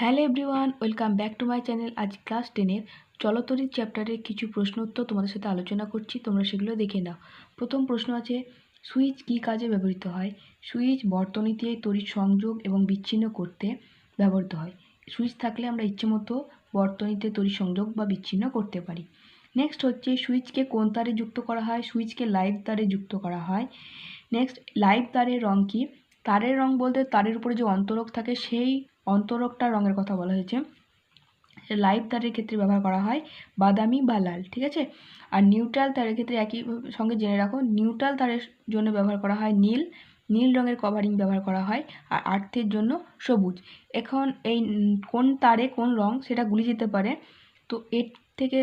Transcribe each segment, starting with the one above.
Hello everyone, welcome back to my channel আজ class টেনের। চলতরিৎ চ্যাপ্টারের কিছু প্রশ্ন উত্তর তোমাদের সাথে আলোচনা করছি, তোমরা সেগুলো দেখে নাও। প্রথম প্রশ্ন আছে, সুইচ কী কাজে ব্যবহৃত হয়? সুইচ বর্তনীতে তড়িৎ সংযোগ এবং বিচ্ছিন্ন করতে ব্যবহৃত হয়। সুইচ থাকলে আমরা ইচ্ছেমতো বর্তনীতে তড়িৎ সংযোগ বা বিচ্ছিন্ন করতে পারি। নেক্সট হচ্ছে, সুইচকে কোন তারে যুক্ত করা হয়? সুইচকে লাইভ তারে যুক্ত করা হয়। নেক্সট, লাইভ তারের রং কী? তারের রং বলতে তারের উপরে যে অন্তরক থাকে, সেই অন্তরকটা রঙের কথা বলা হয়েছে। লাইভ তারের ক্ষেত্রে ব্যবহার করা হয় বাদামি বা লাল, ঠিক আছে? আর নিউট্রাল তারের ক্ষেত্রে একই সঙ্গে জেনে রাখো, নিউট্রাল তারের জন্য ব্যবহার করা হয় নীল নীল রঙের কভারিং ব্যবহার করা হয় আর আর্থের জন্য সবুজ। এখন এই কোন তারে কোন রং সেটা গুলি যেতে পারে। তো এর থেকে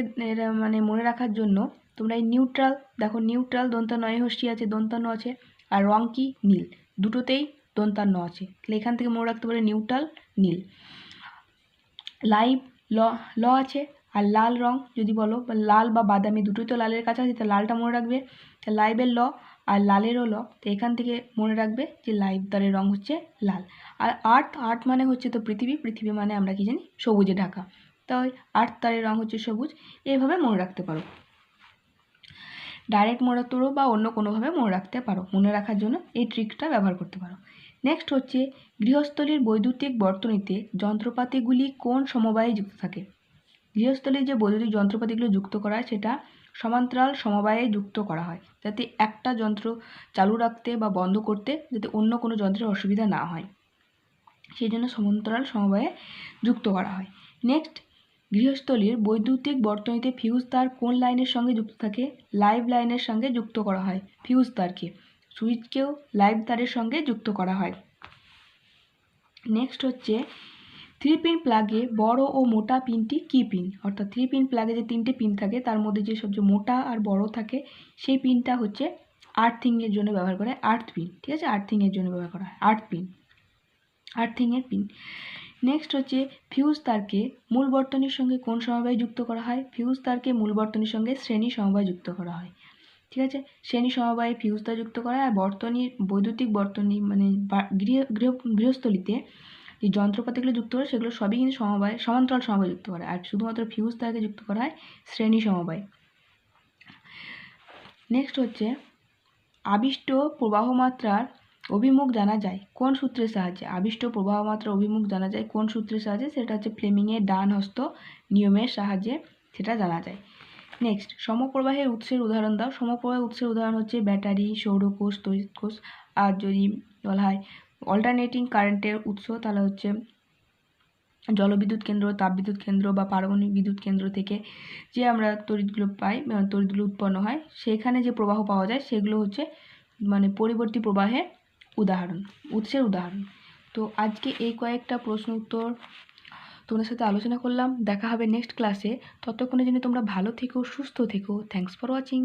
মানে মনে রাখার জন্য তোমরা এই নিউট্রাল, দেখো নিউট্রাল দন্তানয় হস্যি আছে দন্তান্ন আছে, আর রং কি? নীল। দুটোতেই দন্তান্ন আছে। তাহলে এখান থেকে মনে রাখতে পারে নিউট্রাল নীল। লাইভ ল ল আছে আর লাল রং যদি বলো লাল বা বাদামি দুটোই তো লালের কাছাকাছি তা লালটা মনে রাখবে তা লাইভের ল আর লালেরও ল। তো এখান থেকে মনে রাখবে যে লাইভ তারের রং হচ্ছে লাল। আর আর্থ আর্থ মানে হচ্ছে তো পৃথিবী পৃথিবী মানে আমরা কি জানি? সবুজে ঢাকা। তাই আর্থ তারের রং হচ্ছে সবুজ। এইভাবে মনে রাখতে পারো। ডাইরেক্ট মনে রাখতে বা অন্য কোনোভাবে মনে রাখতে পারো। মনে রাখার জন্য এই ট্রিকটা ব্যবহার করতে পারো। নেক্সট হচ্ছে গৃহস্থলীর বৈদ্যুতিক বর্তনীতে যন্ত্রপাতিগুলি কোন সমবায়ে যুক্ত থাকে? গৃহস্থলীর যে বৈদ্যুতিক যন্ত্রপাতিগুলো যুক্ত করা হয়, সেটা সমান্তরাল সমবায়ে যুক্ত করা হয়। যাতে একটা যন্ত্র চালু রাখতে বা বন্ধ করতে যাতে অন্য কোনো যন্ত্রের অসুবিধা না হয়। সেই জন্য সমান্তরাল সমবায়ে যুক্ত করা হয়। নেক্সট গৃহস্থলীর বৈদ্যুতিক বর্তনীতে ফিউজ তার কোন লাইনের সঙ্গে যুক্ত থাকে? লাইভ লাইনের সঙ্গে যুক্ত করা হয়। ফিউজ তারকে সুইচকেও লাইভ তারের সঙ্গে যুক্ত করা হয়। নেক্সট হচ্ছে থ্রি পিন প্লাগে বড় ও মোটা পিনটি কি পিন অর্থাৎ থ্রি পিন প্লাগে যে তিনটে পিন থাকে, তার মধ্যে যে সবচেয়ে মোটা আর বড় থাকে, সেই পিনটা হচ্ছে আর্থিংয়ের জন্য ব্যবহার করা হয়। আর্থ পিন ঠিক আছে? আর্থিংয়ের জন্য ব্যবহার করা হয়। আর্থ পিন আর্থিংয়ের পিন নেক্সট হচ্ছে ফিউজ তারকে মূল বর্তনীর সঙ্গে কোন সমবায়ে যুক্ত করা হয়? ফিউজ তারকে মূল বর্তনীর সঙ্গে শ্রেণি সমবায় যুক্ত করা হয়। ঠিক আছে? শ্রেণি সমবায়ে ফিউজ তার যুক্ত করা হয় আর বর্তনীর বৈদ্যুতিক বর্তনী মানে গৃহ গৃহ, গৃহস্থলীতে যে যন্ত্রপাতিগুলো যুক্ত করে সেগুলো সবই কিন্তু সমবায়, সমান্তরাল সমবায় যুক্ত করা। আর শুধুমাত্র ফিউজ তারকে যুক্ত করা হয় শ্রেণি সমবায়। নেক্সট হচ্ছে আবিষ্ট প্রবাহমাত্রার অভিমুখ জানা যায়। কোন সূত্রের সাহায্যে? আবিষ্ট প্রবাহমাত্রার অভিমুখ জানা যায়। কোন সূত্রের সাহায্যে? সেটা হচ্ছে ফ্লেমিংয়ের ডান হস্ত নিয়মের সাহায্যে সেটা জানা যায়। নেক্সট সমপ্রবাহের উৎসের উদাহরণ দাও। সমপ্রবাহের উৎসের উদাহরণ হচ্ছে ব্যাটারি, সৌরকোষ তড়িৎ কোষ আর যদি বলা হয় অল্টারনেটিং কারেন্টের উৎস, তাহলে হচ্ছে জলবিদ্যুৎ কেন্দ্র, তাপবিদ্যুৎ কেন্দ্র বা পারমাণবিক বিদ্যুৎ কেন্দ্র থেকে যে আমরা তড়িৎগুলো পাই তড়িৎগুলো উৎপন্ন হয়, সেখানে যে প্রবাহ পাওয়া যায়, সেগুলো হচ্ছে মানে পরিবর্তী প্রবাহের উদাহরণ, উৎসের উদাহরণ। তো আজকে এই কয়েকটা প্রশ্ন উত্তর তোমাদের সাথে আলোচনা করলাম। দেখা হবে নেক্সট ক্লাসে ততক্ষণের জন্য তোমরা ভালো থেকো, সুস্থ থেকো। Thanks for watching